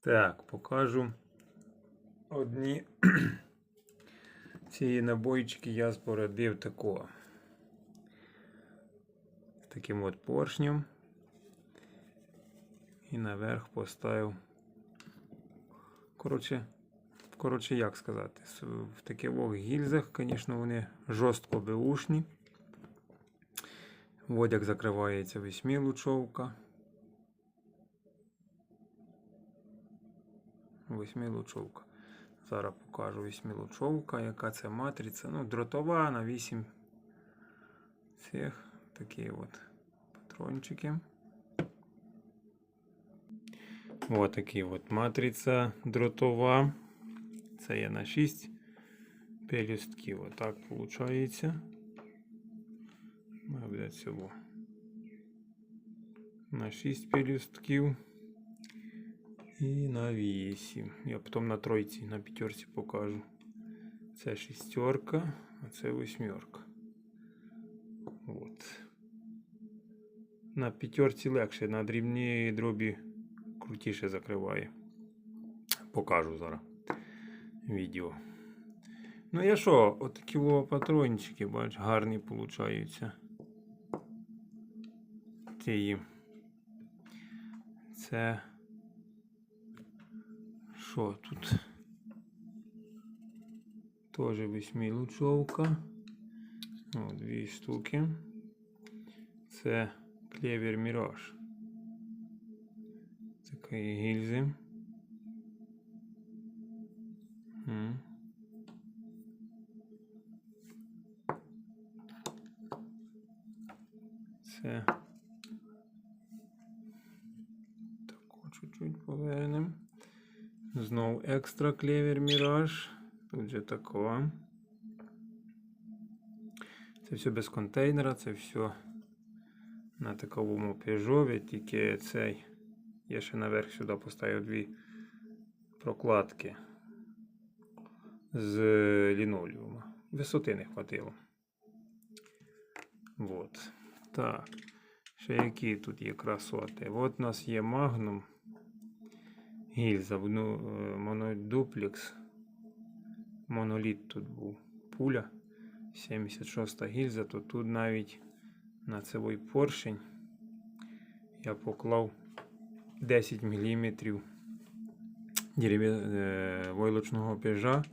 Так, покажу одні ці набойчики я спорядив такого. Таким от поршнем. І наверх поставив. Коротше, коротше, як сказати, в таких гільзах, звісно, вони жорстко беушні. Водяк закривається восьмилучовка. Восьмилучовка. Зараз покажу восьмилучовка, яка це матриця. Ну, дротова на 8 цих такі от патрончики. Ось такі от матриця дротова. Це є на 6 пелюстків. Отак виходить. Буде цього. На 6 пелюстків. І на 8. Я потім на тройці, на п'ятерці покажу. Це шістерка, а це восьмерка. От. На п'ятерці легше, на дрібній дробі крутіше закриває. Покажу зараз відео. Ну я що, отакі патрончики, бач, гарні получаються. Ті. Це. Що тут? Тоже восьмилучовка. О, дві штуки. Це клевер Міраж. Такої гільзи. М. Це Екстра клевер Міраж. Тут же такого. Це все без контейнера, це все на таковому пежові, тільки цей. Я ще наверх сюди поставив дві прокладки з лінолеума. Висоти не хватило. Вот. Так. Ще які тут є красоти. От у нас є магнум. Гільза, ну, е, монодуплекс. Моноліт тут був. Пуля. 76 гільза, то тут навіть на цей поршень я поклав 10 мм е, войлочного пежа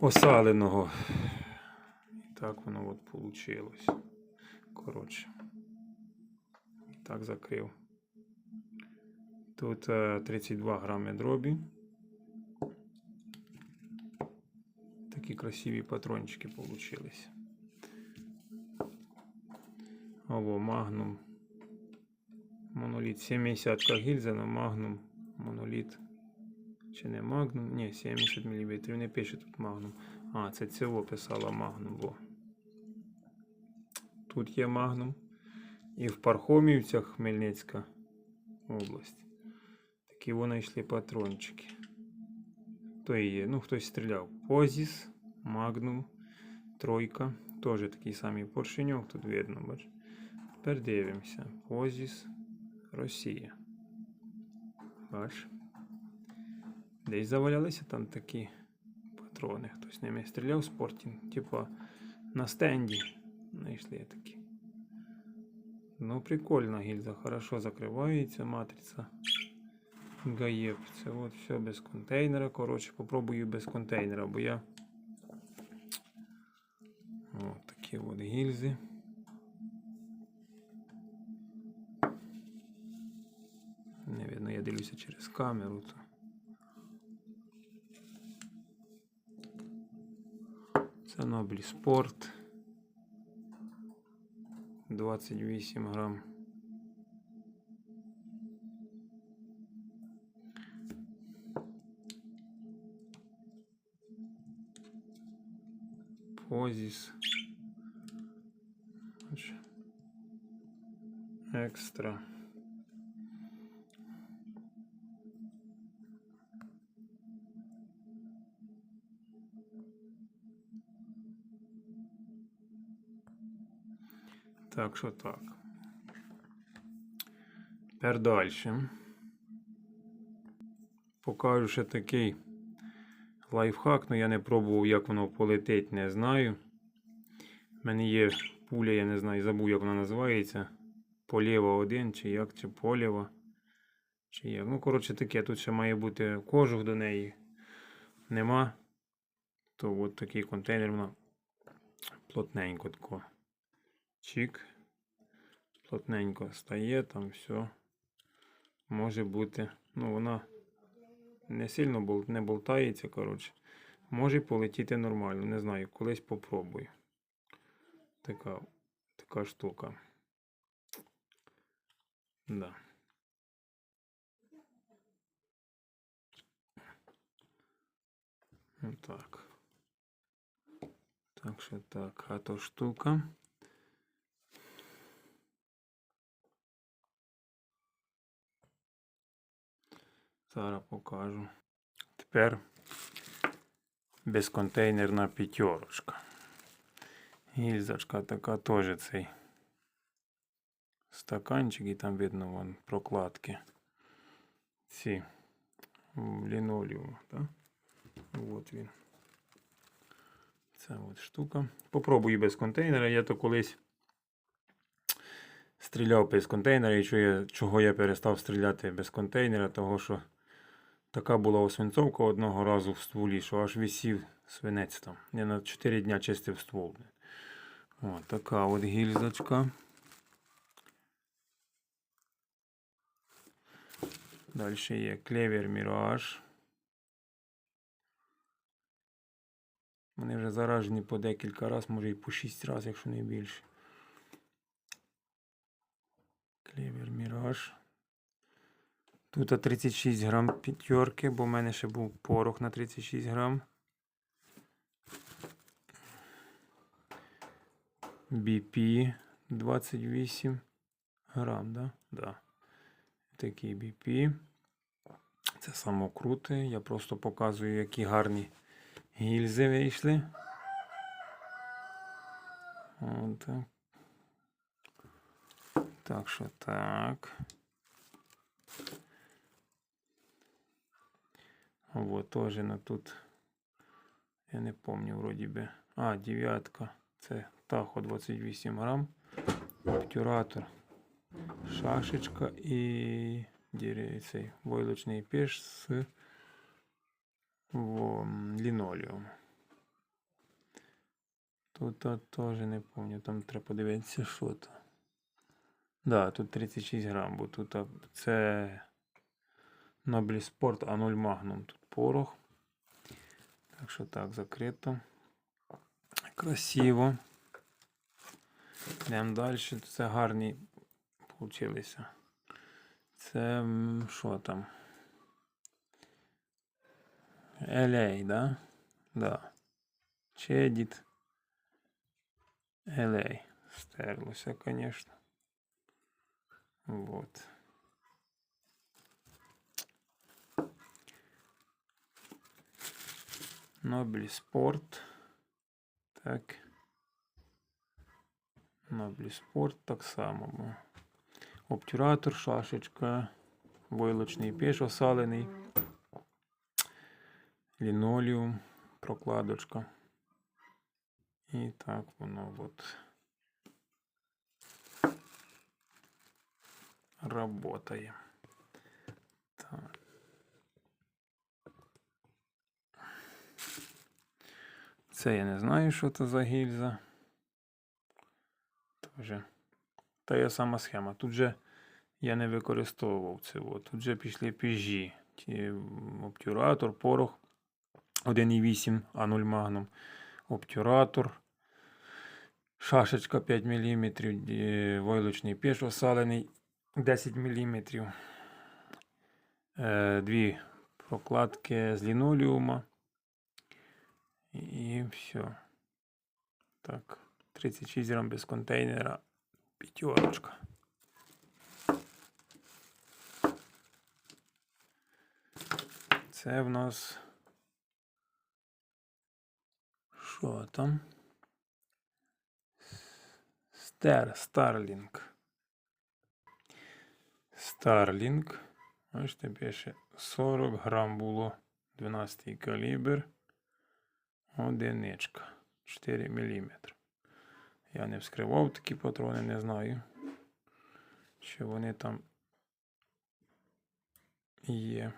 осаленого. І так воно от получилось. Коротше. І так закрив. Тут е, 32 грами дробі. Такі красиві патрончики получились. Ово магнум. Моноліт 70 гільза на магнум. Моноліт. Чи не магнум? Ні, 70 мм. Не пише тут магнум. А, це цього писала магнум. Во. Тут є магнум. І в Пархомівцях Хмельницька область. Такі вони йшли патрончики. То і. Ну, хтось стріляв. Позіс, Магнум, Тройка. Теж такий самий поршеньок, тут видно, бач. Тепер дивимося. Позіс, Росія. Бач. Десь завалялися там такі патрони. Хтось ними стріляв спортінг. Типа на стенді знайшли такі. Ну, прикольна гільза, хорошо закривається матриця. Гаєб. Це от все без контейнера. Коротше, попробую без контейнера, бо я. От такі от гільзи. Не видно, я дивлюся через камеру. То. Це Noble Sport. 28 грам. Позіс. Ось. Екстра. Так що так. Тепер далі. покажу ще такий лайфхак, але я не пробував, як воно полетить, не знаю. У мене є пуля, я не знаю, забув, як вона називається. Полєва 1 чи як, чи полєва. Чи як. Ну, коротше, таке, тут ще має бути кожух до неї. Нема. То от такий контейнер вона плотненько тако. Чик. Плотненько стає, там все. Може бути. Ну, вона не сильно не болтається, коротше. Може полетіти нормально. Не знаю, колись попробую. Така, така штука. Да. Так. Так що так, а то штука. Зараз покажу. Тепер безконтейнерна п'ятерочка. Гільзочка така теж цей стаканчик, і там видно вон прокладки. Ці в так? От він. Це от штука. Попробую без контейнера. Я то колись стріляв без контейнера і чого я перестав стріляти без контейнера, того що така була освинцовка одного разу в стволі, що аж висів свинець там. Я на 4 дня чистив ствол. О, така от гільзочка. Далі є клевер Mirage. Вони вже заражені по декілька разів, може і по 6 разів, якщо не більше. Клевер Mirage. Тут 36 грам п'ятерки, бо в мене ще був порох на 36 грам. BP 28 грам, да? Да. Такий BP. Це самокрути. Я просто показую, які гарні гільзи вийшли. От так. Так що так. Вот тоже на тут. Я не помню, вроді би. А, дев'ятка. Це Тахо 28 грам. Обтюратор. Шашечка і цей войлочний пеш з во, м, лінолеум. Тут теж не пам'ятаю, там треба подивитися, що то. Да, тут 36 грам, бо тут це Noble Sport A0 Magnum. Тут порох. Так що так, закрито. Красиво. Йдемо далі. Це гарні получилися. Це що там? LA, да? Да. Чедіт. LA. Стерлося, конечно. Вот. Нобель Спорт. Так. Нобель Спорт так само. Обтюратор, шашечка, войлочний пеш осалений, лінолеум, прокладочка. І так воно от работає. Так. Це я не знаю, що це за гільза. Тоже. Та є сама схема. Тут же я не використовував це. Тут же пішли піжі. Обтюратор, порох 1,8 А0 Magnum. Обтюратор. Шашечка 5 мм. Войлочний пеш осалений 10 мм. Е, дві прокладки з лінолеума. І все. Так. 36 грам без контейнера. П'ятерочка. Це в нас. Що там? Стер, Старлінг. Старлінг. Бачите, пише 40 грам було 12 калібр. Одиничка. 4 мм. Я не вскривав такі патрони, не знаю. Чи вони там є.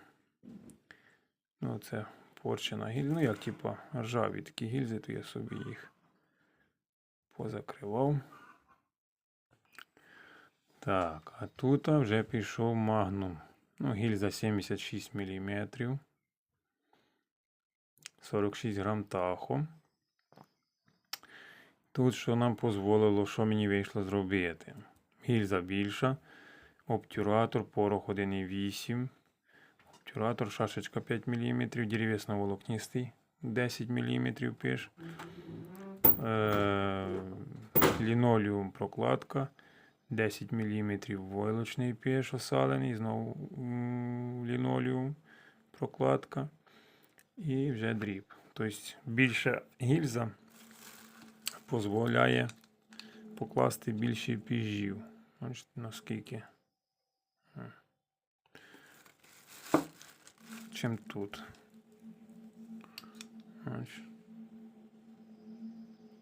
Ну, це порчена гільза. Ну, як типа ржаві такі гільзи, то я собі їх позакривав. Так, а тут вже пішов магнум. Ну, гільза 76 мм. 46 грам тахо. Тут що нам дозволило, що мені вийшло зробити. Гільза більша, обтюратор, порох 1,8. Обтюратор, шашечка 5 мм, деревесно волокнистий 10 мм пиш. Е, лінолеум прокладка 10 мм войлочний пиш осалений, знову м, лінолеум прокладка і вже дріб. Тобто більша гільза дозволяє покласти більше піжів. Бачите, наскільки. Чим тут.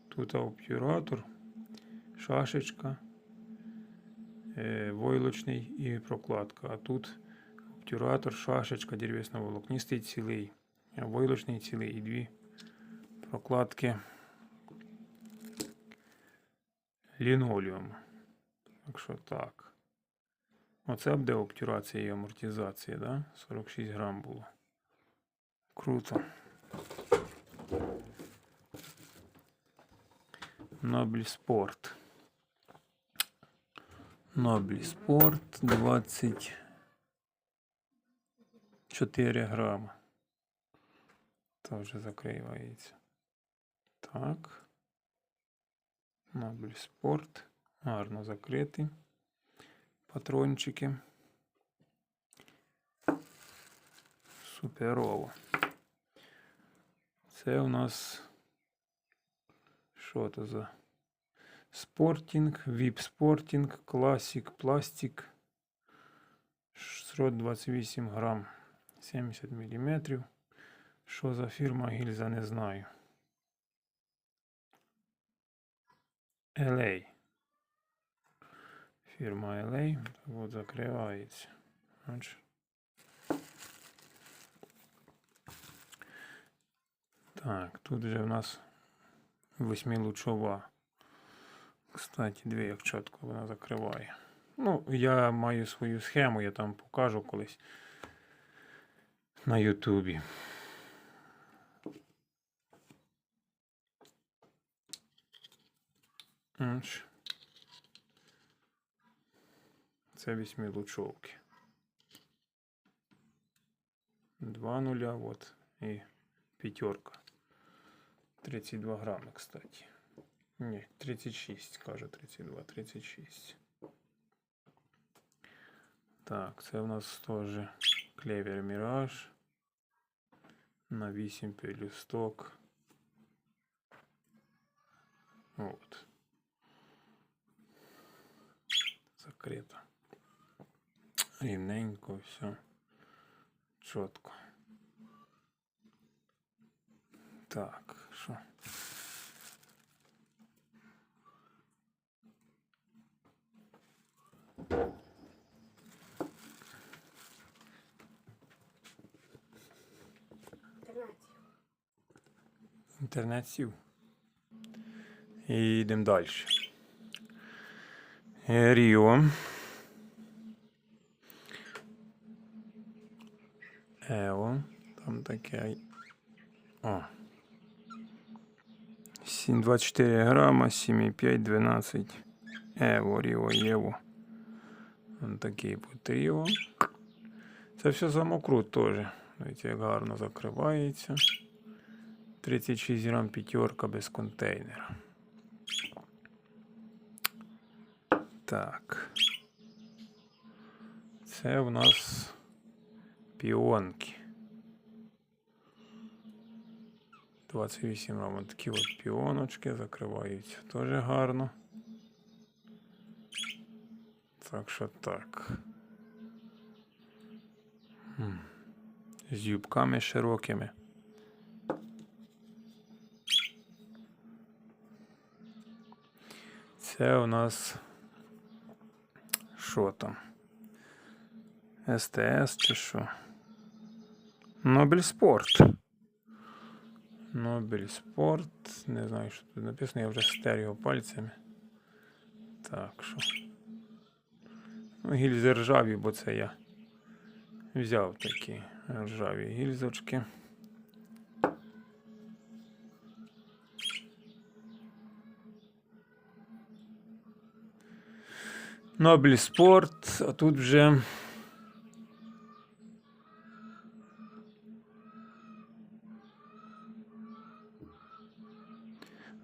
Тут обтюратор, шашечка, е, войлочний і прокладка. А тут обтюратор, шашечка, деревесно-волокнистий цілий, а войлочний цілий і дві прокладки лінолеум. Так що так. Оце буде обтюрація і амортизація, да? 46 грам було. Круто. Нобель Спорт. Нобель Спорт 24 грама. Теж закривається. Так. Нобель Спорт. Гарно закритий. Патрончики. Суперово. Це у нас що це за спортінг, віп спортінг, класік, пластик. Срод 28 грам, 70 мм. Що за фірма гільза, не знаю. LA. Фірма LA. От закривається. Бачиш? Так, тут же у нас восьмилучова. Кстати, дві як чітко вона закриває. Ну, я маю свою схему, я там покажу колись на Ютубі. Ось. Це вісьмилучовки. Два нуля, вот, і п'ятерка. 32 грами, кстати. Ні, 36, каже 32, 36. Так, це у нас теж клевер Міраж. На 8 пелюсток. Вот. Закрито. Рівненько, все. Чітко. Так, що? Інтернет сів. І йдемо далі. Е, Ріо. Ео. Там таке. О. 7, 24 грама, 7,5, 12. Ево, Ріо, Єво. Ось такий от Ріо. Це все самокрут теж. Дивіться, як гарно закривається. 36 грам п'ятерка без контейнера. Так. Це в нас піонки. 28 грам. Такі от піоночки закриваються. Теж гарно. Так що так. З юбками широкими. Це у нас що там? СТС чи що? Нобель Спорт. Нобель Спорт. Не знаю, що тут написано, я вже стер його пальцями. Так що. Ну, гільзи ржаві, бо це я взяв такі ржаві гільзочки. Нобель Спорт, а тут вже.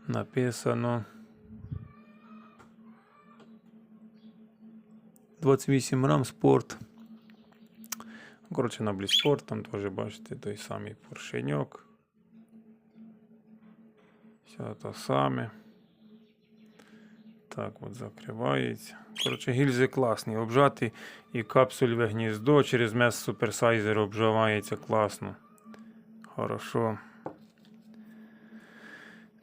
Написано. 28 рам спорт. Коротше, на Бліспорт, там теж бачите той самий поршеньок. Все те саме. Так от закривається. Коротше, гільзи класні. Обжати і капсульове гніздо через мес суперсайзер обживається класно. Хорошо.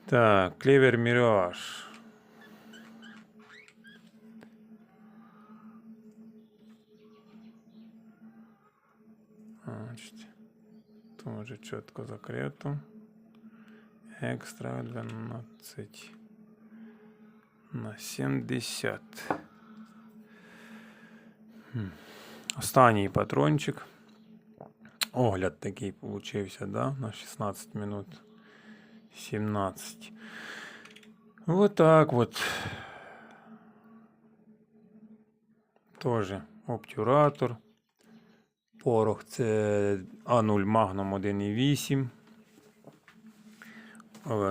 Так, клевер Міраж. Значить, тоже чітко закрито. Екстра 12 на 70. Останній патрончик. Огляд такий получився, да? На 16 минут. 17. Вот так вот. Тоже обтюратор. Порох це А0 Magnum 1,8.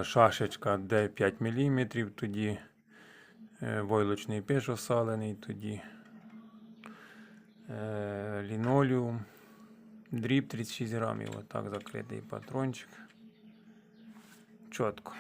Е, Шашечка D5 мм, тоді войлочний пеш осалений, тоді Ліноліум. дріб 36 грамів, отак закритий патрончик. Чітко.